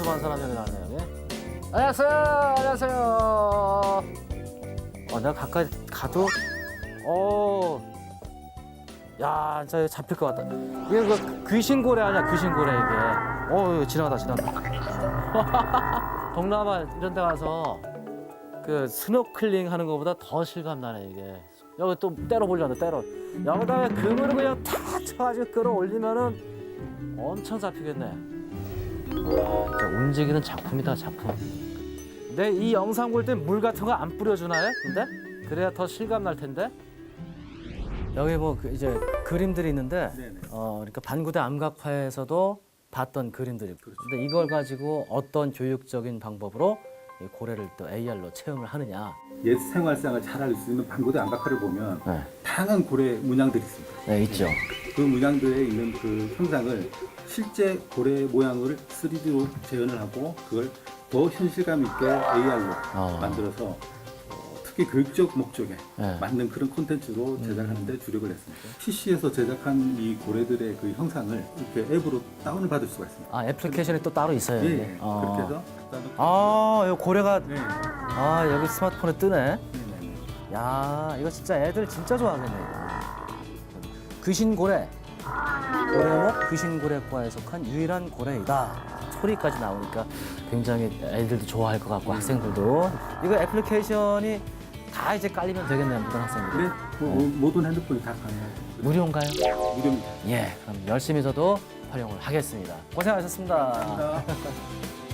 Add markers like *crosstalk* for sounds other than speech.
수많은 사람이 여기 나왔네요. 여기. 안녕하세요. 안녕하세요. 어, 내가 가까이 가도 어. 야, 진짜 잡힐 것 같다. 이게 그 귀신고래 아니야, 귀신고래 이게. 어, 지나가다 지나가. *laughs* 동남아 이런 데 가서 그 스노클링 하는 것보다 더 실감 나네 이게. 여기 또 때려 보려는데 때려. 여기다가 그물을 그냥 탁 쳐가지고 끌어올리면은 엄청 잡히겠네. 진짜 움직이는 작품이다 작품. 근데 이 영상 볼때물 같은 거 안 뿌려주나요? 근데 그래야 더 실감 날 텐데. 여기 뭐 그 이제 그림들이 있는데, 어 그러니까 반구대 암각파에서도 봤던 그림들이. 근데 이걸 가지고 어떤 교육적인 방법으로 이 고래를 또 AR로 체험을 하느냐. 옛 생활상을 잘 알 수 있는 방고대 안각화를 보면 네, 다양한 고래 문양들이 있습니다. 네 있죠. 그 문양들에 있는 그 형상을 실제 고래 모양을 3D로 재현을 하고 그걸 더 현실감 있게 AR로 어. 만들어서 어, 특히 교육적 목적에 네. 맞는 그런 콘텐츠로 제작하는 데 주력을 했습니다. PC에서 제작한 이 고래들의 그 형상을 이렇게 앱으로 다운을 받을 수가 있습니다. 아 애플리케이션이 또 따로 있어요. 예, 이게. 예. 어. 그렇게 해서 갖다 놓고 아, 이 고래가 네. 아 여기 스마트폰에 뜨네. 네, 네, 네. 야, 이거 진짜 애들 진짜 좋아하겠네. 귀신 고래. 고래목 귀신고래과에 속한 유일한 고래이다. 소리까지 나오니까 굉장히 애들도 좋아할 것 같고 학생들도. 이거 애플리케이션이 다 이제 깔리면 되겠네요, 모든 학생들이. 네, 뭐, 모든 핸드폰이 다 가능해요. 무료인가요? 무료입니다. 예, 그럼 열심히 저도 활용을 하겠습니다. 고생하셨습니다. 감사합니다. *laughs*